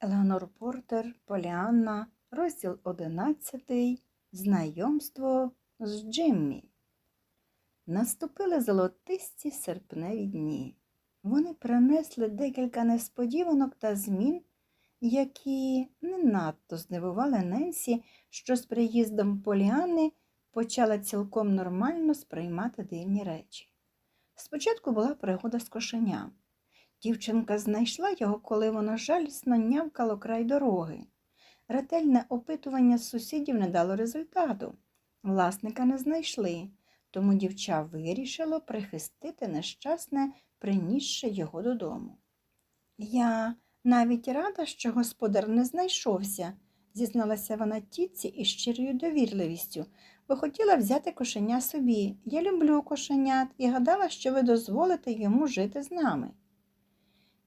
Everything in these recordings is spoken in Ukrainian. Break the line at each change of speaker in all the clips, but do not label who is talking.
Елеонор Портер, Поліанна, розділ 11. Знайомство з Джиммі. Наступили золотисті серпневі дні. Вони принесли декілька несподіванок та змін, які не надто здивували Ненсі, що з приїздом Поліани почала цілком нормально сприймати дивні речі. Спочатку була пригода з кошеням. Дівчинка знайшла його, коли воно жалісно нявкало край дороги. Ретельне опитування сусідів не дало результату. Власника не знайшли, тому дівча вирішило прихистити нещасне, принісши його додому. Я навіть рада, що господар не знайшовся, зізналася вона тітці із щирою довірливістю, бо хотіла взяти кошеня собі. Я люблю кошенят і гадала, що ви дозволите йому жити з нами.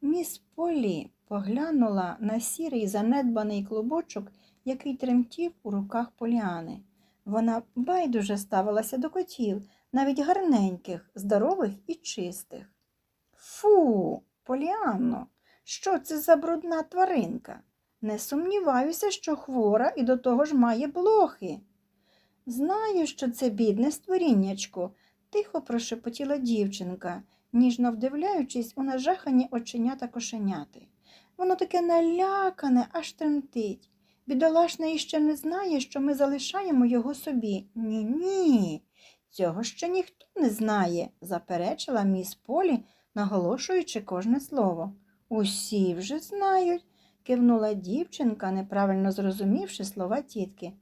Міс Полі поглянула на сірий занедбаний клубочок, який тремтів у руках Поліани. Вона байдуже ставилася до котів, навіть гарненьких, здорових і чистих. Фу, Поліанно, що це за брудна тваринка? Не сумніваюся, що хвора і до того ж має блохи. Знаю, що це бідне створіннячко, тихо прошепотіла дівчинка ніжно вдивляючись у нажахані оченята кошеняти. Воно таке налякане, аж тремтить. Бідолашна іще не знає, що ми залишаємо його собі. Ні, ні, цього ще ніхто не знає, заперечила міс Полі, наголошуючи кожне слово. Усі вже знають, кивнула дівчинка, неправильно зрозумівши слова тітки.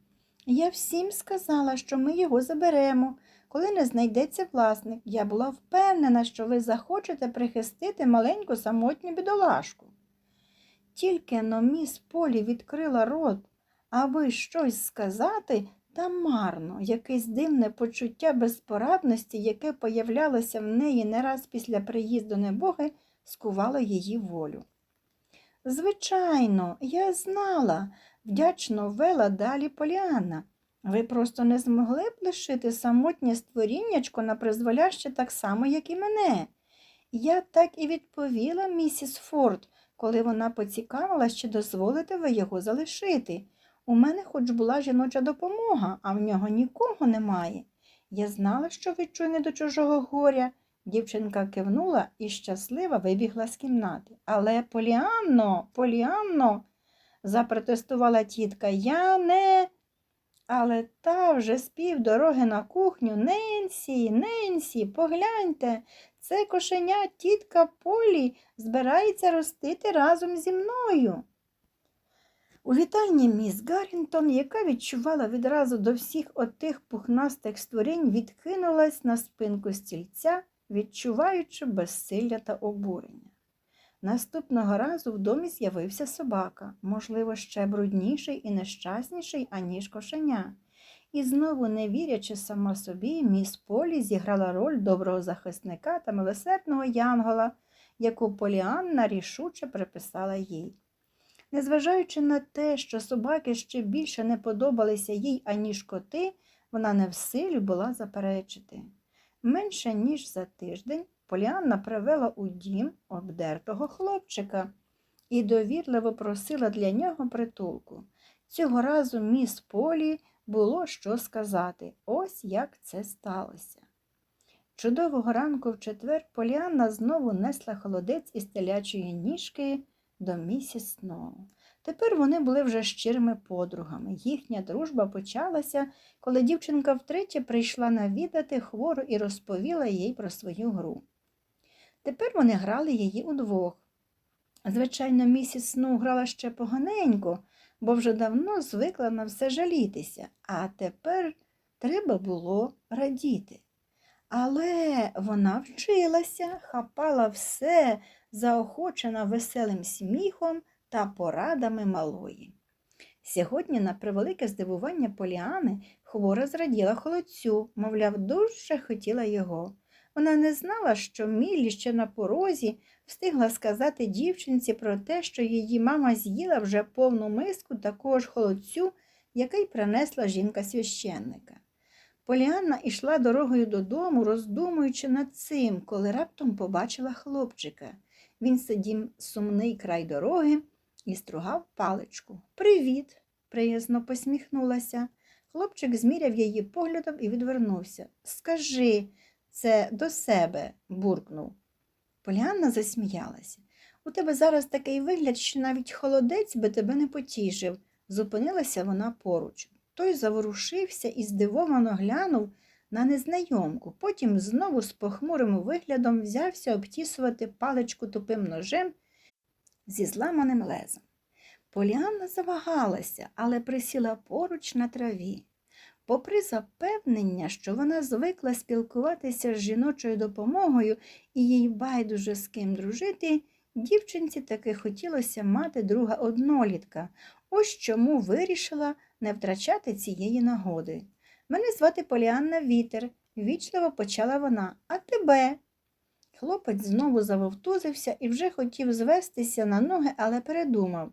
Я всім сказала, що ми його заберемо коли не знайдеться власник. Я була впевнена, що ви захочете прихистити маленьку самотню бідолашку. Тільки но міс Полі відкрила рот, аби щось сказати, та марно, якесь дивне почуття безпорадності, яке появлялося в неї не раз після приїзду небоги, скувало її волю. Звичайно, я знала, вдячно вела далі Поліанна. Ви просто не змогли б лишити самотнє створіннячко на призволяще так само, як і мене. Я так і відповіла місіс Форд, коли вона поцікавилась, чи дозволите ви його залишити. У мене хоч була жіноча допомога, а в нього нікого немає. Я знала, що чуйне до чужого горя. Дівчинка кивнула і щаслива вибігла з кімнати. Але Поліанно, Поліанно, запротестувала тітка, я не. Але та вже з півдороги на кухню Ненсі, Ненсі, погляньте, це кошеня тітка Полі збирається ростити разом зі мною. У вітальні міс Гаррінтон, яка відчувала відразу до всіх отих пухнастих створінь, відкинулась на спинку стільця, відчуваючи безсилля та обурення. Наступного разу в домі з'явився собака, можливо, ще брудніший і нещасніший, аніж кошеня. І знову, не вірячи сама собі, міс Полі зіграла роль доброго захисника та милосердного янгола, яку Поліанна рішуче приписала їй. Незважаючи на те, що собаки ще більше не подобалися їй, аніж коти, вона не в силі була заперечити. Менше ніж за тиждень Поліанна привела у дім обдертого хлопчика і довірливо просила для нього притулку. Цього разу міс Полі було що сказати. Ось як це сталося. Чудового ранку в четвер Поліанна знову несла холодець із телячої ніжки до місіс Сноу. Тепер вони були вже щирими подругами. Їхня дружба почалася, коли дівчинка втретє прийшла навідати хвору і розповіла їй про свою гру. Тепер вони грали її удвох. Звичайно, місіс Сноу грала ще поганенько, бо вже давно звикла на все жалітися, а тепер треба було радіти. Але вона вчилася, хапала все, заохочена веселим сміхом та порадами малої. Сьогодні, на превелике здивування Поліани, хвора зраділа холодцю, мовляв, дуже хотіла його. Вона не знала, що Міллі ще на порозі встигла сказати дівчинці про те, що її мама з'їла вже повну миску такого ж холодцю, який принесла жінка священника. Поліанна йшла дорогою додому, роздумуючи над цим, коли раптом побачила хлопчика. Він сидів сумний край дороги і стругав паличку. Привіт, приязно посміхнулася. Хлопчик зміряв її поглядом і відвернувся. Скажи це до себе, буркнув. Поліанна засміялася. У тебе зараз такий вигляд, що навіть холодець би тебе не потішив. Зупинилася вона поруч. Той заворушився і здивовано глянув на незнайомку. Потім знову з похмурим виглядом взявся обтісувати паличку тупим ножем зі зламаним лезом. Поліанна завагалася, але присіла поруч на траві. Попри запевнення, що вона звикла спілкуватися з жіночою допомогою і їй байдуже з ким дружити, дівчинці таки хотілося мати друга однолітка, ось чому вирішила не втрачати цієї нагоди. Мене звати Поліанна Вітер, вічливо почала вона, а тебе? Хлопець знову завовтузився і вже хотів звестися на ноги, але передумав.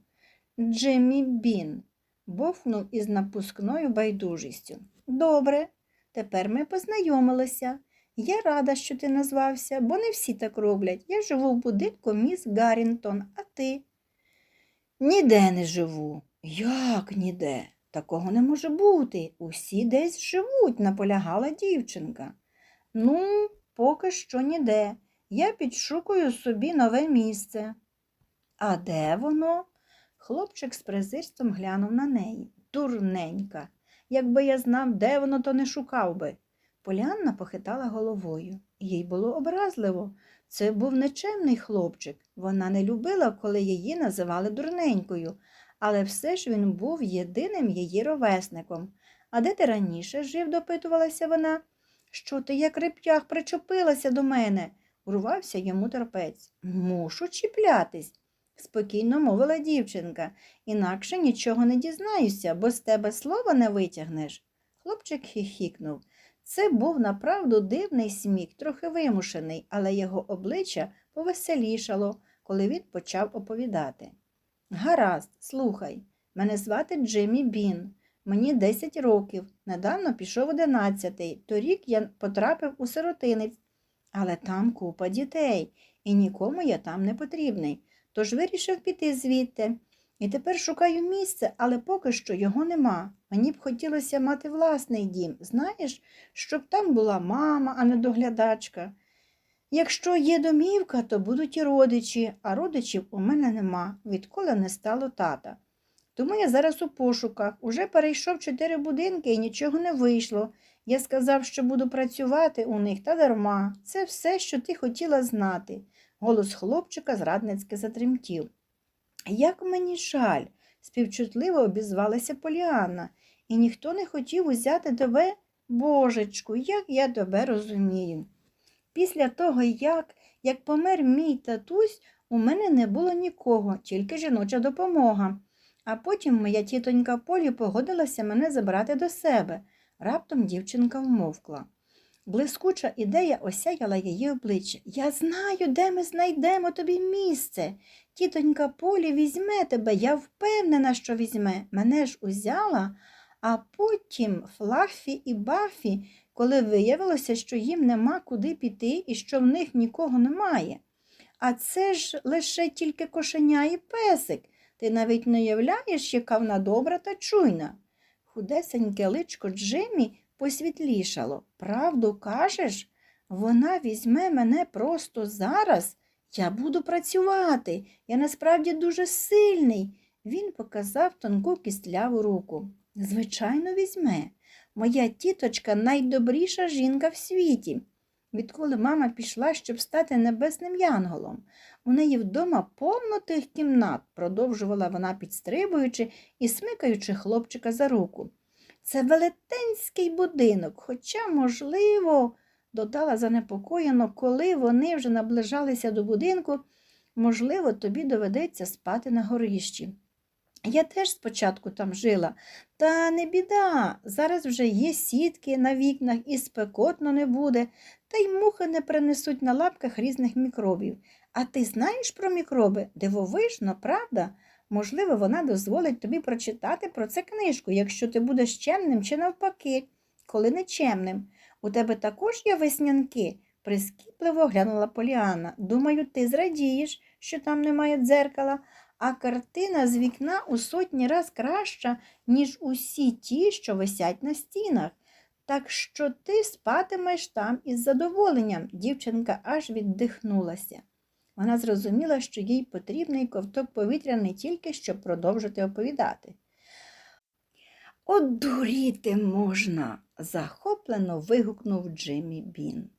Джиммі Бін, бовкнув із напускною байдужістю. Добре, тепер ми познайомилися. Я рада, що ти назвався, бо не всі так роблять. Я живу в будинку міс Гаррінтон, а ти? Ніде не живу. Як ніде? Такого не може бути. Усі десь живуть, наполягала дівчинка. Ну, поки що ніде. Я підшукую собі нове місце. А де воно? Хлопчик з презирством глянув на неї. Дурненька. Якби я знав, де воно, то не шукав би. Полянна похитала головою. Їй було образливо. Це був нечемний хлопчик. Вона не любила, коли її називали дурненькою, але все ж він був єдиним її ровесником. А де ти раніше жив? допитувалася вона. Що ти, як реп'ях, причепилася до мене? урвався йому терпець. Мушу чіплятись, спокійно мовила дівчинка, інакше нічого не дізнаюся, бо з тебе слова не витягнеш. Хлопчик хихікнув. Це був направду дивний сміх, трохи вимушений, але його обличчя повеселішало, коли він почав оповідати. Гаразд, слухай, мене звати Джиммі Бін. Мені 10 років. Недавно пішов 11. Торік я потрапив у сиротинець, але там купа дітей, і нікому я там не потрібний. Тож вирішив піти звідти. І тепер шукаю місце, але поки що його нема. Мені б хотілося мати власний дім, знаєш, щоб там була мама, а не доглядачка. Якщо є домівка, то будуть і родичі, а родичів у мене нема, відколи не стало тата. Тому я зараз у пошуках. Уже перейшов чотири будинки і нічого не вийшло. Я сказав, що буду працювати у них та дарма. Це все, що ти хотіла знати. Голос хлопчика зрадницьки затремтів. Як мені жаль, співчутливо обізвалася Поліанна, і ніхто не хотів узяти тебе, божечку, як я тебе розумію. Після того, як, як помер мій татусь, у мене не було нікого, тільки жіноча допомога. А потім моя тітонька Полі погодилася мене забрати до себе. Раптом дівчинка вмовкла. Блискуча ідея осяяла її обличчя. Я знаю, де ми знайдемо тобі місце. Тітонька Полі візьме тебе, я впевнена, що візьме. Мене ж узяла, а потім Флаффі і Баффі, коли виявилося, що їм нема куди піти і що в них нікого немає. А це ж лише тільки кошеня і песик. Ти навіть не уявляєш, яка вона добра та чуйна. Худесеньке личко Джиммі посвітлішало. Правду кажеш? Вона візьме мене просто зараз. Я буду працювати. Я насправді дуже сильний. Він показав тонку кістляву руку. Звичайно, візьме. Моя тіточка найдобріша жінка в світі. Відколи мама пішла, щоб стати небесним янголом. У неї вдома повно тих кімнат, продовжувала вона, підстрибуючи і смикаючи хлопчика за руку. Це велетенський будинок, хоча, можливо, додала занепокоєно, коли вони вже наближалися до будинку, можливо, тобі доведеться спати на горищі. Я теж спочатку там жила, та не біда, зараз вже є сітки на вікнах і спекотно не буде, та й мухи не принесуть на лапках різних мікробів. А ти знаєш про мікроби? Дивовижно, правда? Можливо, вона дозволить тобі прочитати про це книжку, якщо ти будеш чемним чи навпаки, коли не чемним. У тебе також є веснянки? прискіпливо глянула Поліанна. Думаю, ти зрадієш, що там немає дзеркала, а картина з вікна у сотні раз краща, ніж усі ті, що висять на стінах. Так що ти спатимеш там із задоволенням. Дівчинка аж віддихнулася. Вона зрозуміла, що їй потрібний ковток повітря не тільки, щоб продовжити оповідати. Одуріти можна, захоплено вигукнув Джиммі Бін.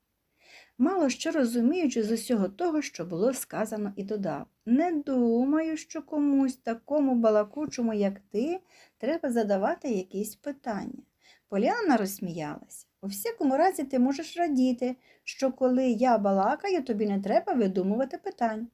Мало що розуміючи з усього того, що було сказано, і додав Не думаю, що комусь такому балакучому, як ти, треба задавати якісь питання. Поліанна розсміялась. У всякому разі, ти можеш радіти, що коли я балакаю, тобі не треба видумувати питань.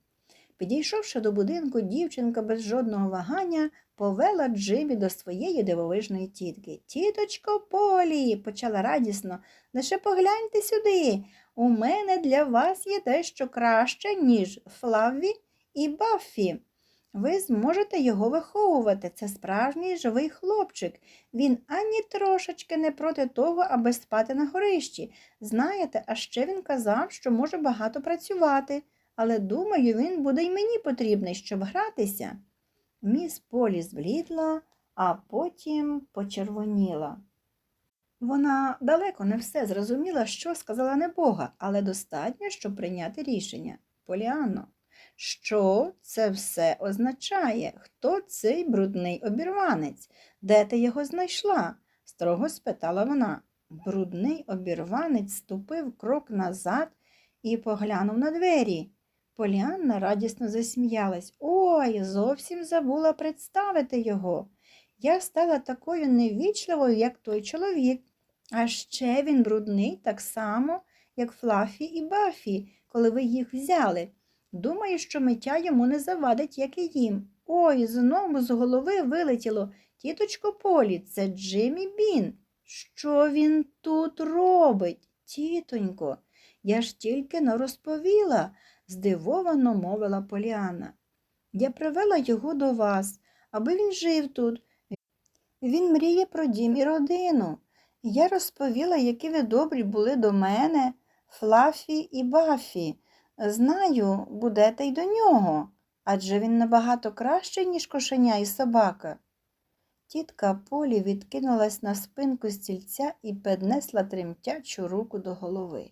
Підійшовши до будинку, дівчинка без жодного вагання повела Джимі до своєї дивовижної тітки. Тіточко Полі, почала радісно, лише погляньте сюди. У мене для вас є дещо краще, ніж Флавві і Баффі. Ви зможете його виховувати. Це справжній живий хлопчик. Він ані трошечки не проти того, аби спати на горищі. Знаєте, а ще він казав, що може багато працювати, але думаю, він буде й мені потрібний, щоб гратися. Міс Полі зблідла, а потім почервоніла. Вона далеко не все зрозуміла, що сказала небога, але достатньо, щоб прийняти рішення. Поліанно, що це все означає? Хто цей брудний обірванець? Де ти його знайшла? строго спитала вона. Брудний обірванець ступив крок назад і поглянув на двері. Поліанна радісно засміялась. Ой, зовсім забула представити його. Я стала такою невічливою, як той чоловік. А ще він брудний так само, як Флафі і Бафі, коли ви їх взяли. Думаю, що миття йому не завадить, як і їм. Ой, знову з голови вилетіло. Тіточко Полі, це Джиммі Бін. Що він тут робить? Тітонько, я ж тільки не розповіла, здивовано мовила Поліана. Я привела його до вас, аби він жив тут. Він мріє про дім і родину. Я розповіла, які ви добрі були до мене, Флафі і Бафі. Знаю, будете й до нього, адже він набагато кращий, ніж кошеня і собака. Тітка Полі відкинулась на спинку стільця і піднесла тремтячу руку до голови.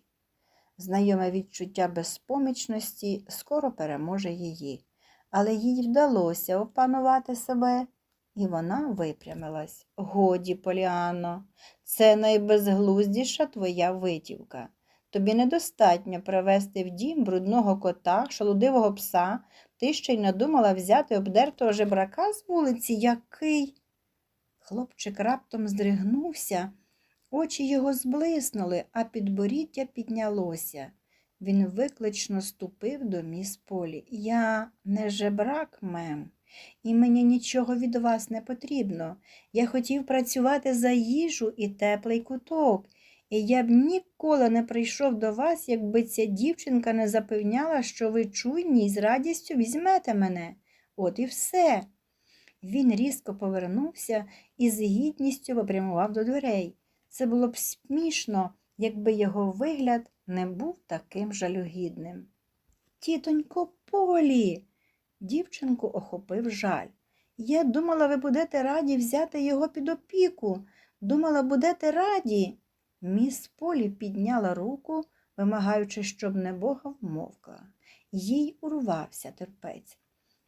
Знайоме відчуття безпомічності скоро переможе її, але їй вдалося опанувати себе, і вона випрямилась. Годі, Поліано, це найбезглуздіша твоя витівка. Тобі недостатньо привезти в дім брудного кота, шолудивого пса, ти ще й надумала взяти обдертого жебрака з вулиці, який. Хлопчик раптом здригнувся, очі його зблиснули, а підборіддя піднялося. Він виклично ступив до міс Полі. Я не жебрак, мем, і мені нічого від вас не потрібно. Я хотів працювати за їжу і теплий куток. І я б ніколи не прийшов до вас, якби ця дівчинка не запевняла, що ви чуйні і з радістю візьмете мене. От і все. Він різко повернувся і з гідністю попрямував до дверей. Це було б смішно, якби його вигляд не був таким жалюгідним. Тітонько Полі, дівчинку охопив жаль. Я думала, ви будете раді взяти його під опіку. Думала, будете раді. Міс Полі підняла руку, вимагаючи, щоб небога вмовкла. Їй урвався терпець.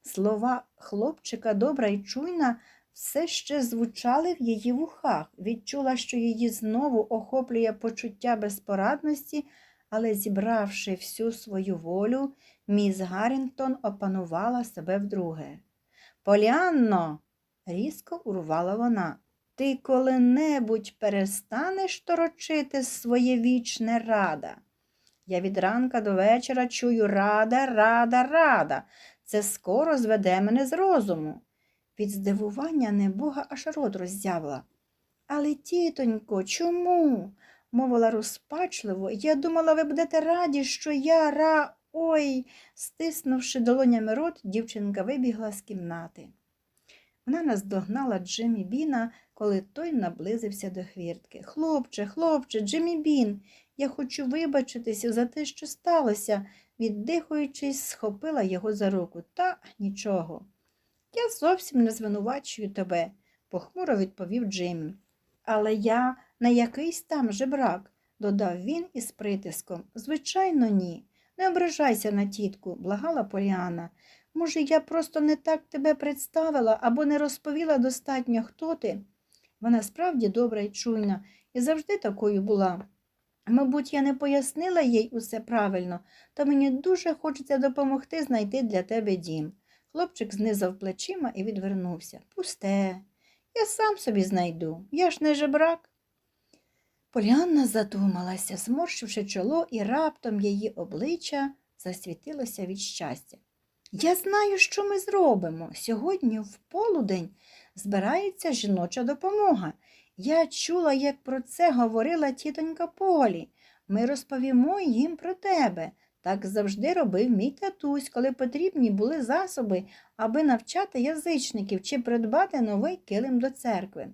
Слова хлопчика добра і чуйна все ще звучали в її вухах, відчула, що її знову охоплює почуття безпорадності, але, зібравши всю свою волю, міс Гаррінгтон опанувала себе вдруге. Поліанно, різко урвала вона. Ти коли-небудь перестанеш торочити своє вічне рада. Я від ранка до вечора чую рада, рада, рада. Це скоро зведе мене з розуму. Від здивування небога аж рот роззявила. Але, тітонько, чому? мовила розпачливо. Я думала, ви будете раді, що я ра. Ой. Стиснувши долонями рот, дівчинка вибігла з кімнати. Вона наздогнала Джиммі Біна, коли той наблизився до хвіртки. Хлопче, хлопче, Джиммі Бін, я хочу вибачитися за те, що сталося, віддихуючись, схопила його за руку. Та нічого. Я зовсім не звинувачую тебе, похмуро відповів Джиммі. Але я не якийсь там жебрак, додав він із притиском. Звичайно, ні. Не ображайся на тітку, благала Поліана. Може, я просто не так тебе представила або не розповіла достатньо, хто ти. Вона справді добра і чуйна, і завжди такою була. Мабуть, я не пояснила їй усе правильно, та мені дуже хочеться допомогти знайти для тебе дім. Хлопчик знизав плечима і відвернувся. Пусте, я сам собі знайду, я ж не жебрак. Поліанна задумалася, зморщивши чоло, і раптом її обличчя засвітилося від щастя. Я знаю, що ми зробимо. Сьогодні в полудень збирається жіноча допомога. Я чула, як про це говорила тітонька Полі. Ми розповімо їм про тебе. Так завжди робив мій татусь, коли потрібні були засоби, аби навчати язичників чи придбати новий килим до церкви.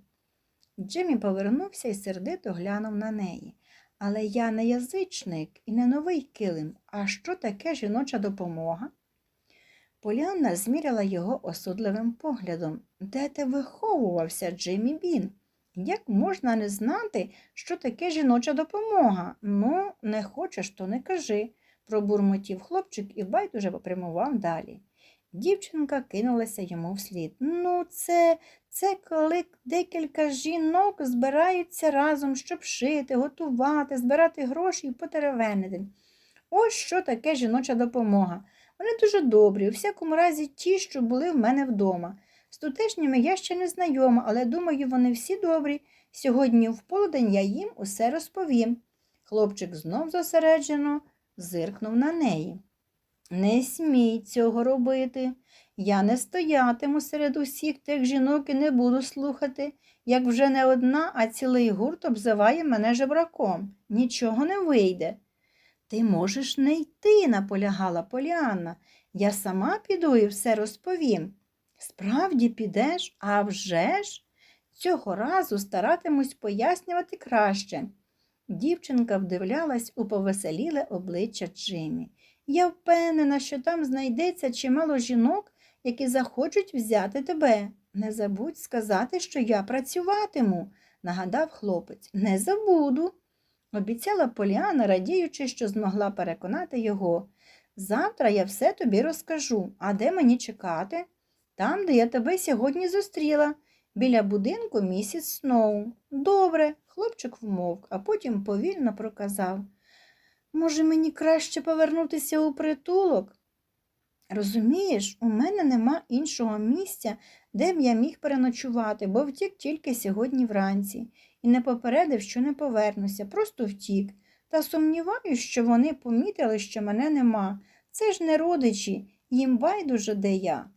Джиммі повернувся і сердито глянув на неї. Але я не язичник і не новий килим. А що таке жіноча допомога? Поліанна зміряла його осудливим поглядом. Де ти виховувався, Джиммі Бін? Як можна не знати, що таке жіноча допомога? Ну, не хочеш, то не кажи, пробурмотів хлопчик і байдуже попрямував далі. Дівчинка кинулася йому вслід. Ну, це, це коли декілька жінок збираються разом, щоб шити, готувати, збирати гроші і потеревенити. Ось що таке жіноча допомога. Вони дуже добрі, у всякому разі ті, що були в мене вдома. З тутешніми я ще не знайома, але думаю, вони всі добрі. Сьогодні в полдень я їм усе розповім. Хлопчик знов зосереджено зиркнув на неї. Не смій цього робити. Я не стоятиму серед усіх тих жінок і не буду слухати, як вже не одна, а цілий гурт обзиває мене жебраком. Нічого не вийде. Ти можеш не йти, наполягала Поліанна. Я сама піду і все розповім. Справді підеш, а вже ж? Цього разу старатимусь пояснювати краще. Дівчинка вдивлялась у повеселіле обличчя Джимі. Я впевнена, що там знайдеться чимало жінок, які захочуть взяти тебе. Не забудь сказати, що я працюватиму, нагадав хлопець. Не забуду, обіцяла Поліана, радіючи, що змогла переконати його. Завтра я все тобі розкажу, а де мені чекати? Там, де я тебе сьогодні зустріла, біля будинку місіс Сноу. Добре, хлопчик вмовк, а потім повільно проказав. Може, мені краще повернутися у притулок? Розумієш, у мене нема іншого місця, де б я міг переночувати, бо втік тільки сьогодні вранці, і не попередив, що не повернуся, просто втік. Та сумніваюсь, що вони помітили, що мене нема. Це ж не родичі, їм байдуже, де я.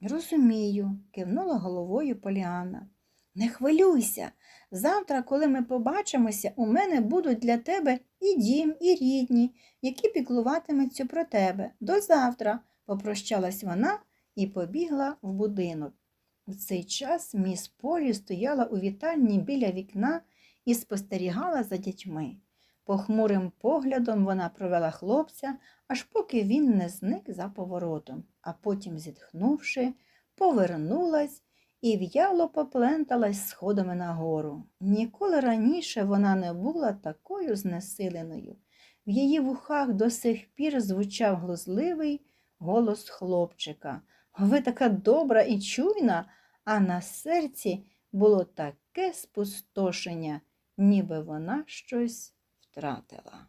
Розумію, кивнула головою Поліанна. Не хвилюйся. Завтра, коли ми побачимося, у мене будуть для тебе і дім, і рідні, які піклуватимуться про тебе. До завтра, попрощалась вона і побігла в будинок. В цей час міс Полі стояла у вітальні біля вікна і спостерігала за дітьми. Похмурим поглядом вона провела хлопця, аж поки він не зник за поворотом, а потім, зітхнувши, повернулась і в'яло попленталась сходами нагору. Ніколи раніше вона не була такою знесиленою. В її вухах до сих пір звучав глузливий голос хлопчика. Ви така добра і чуйна, а на серці було таке спустошення, ніби вона щось втратила.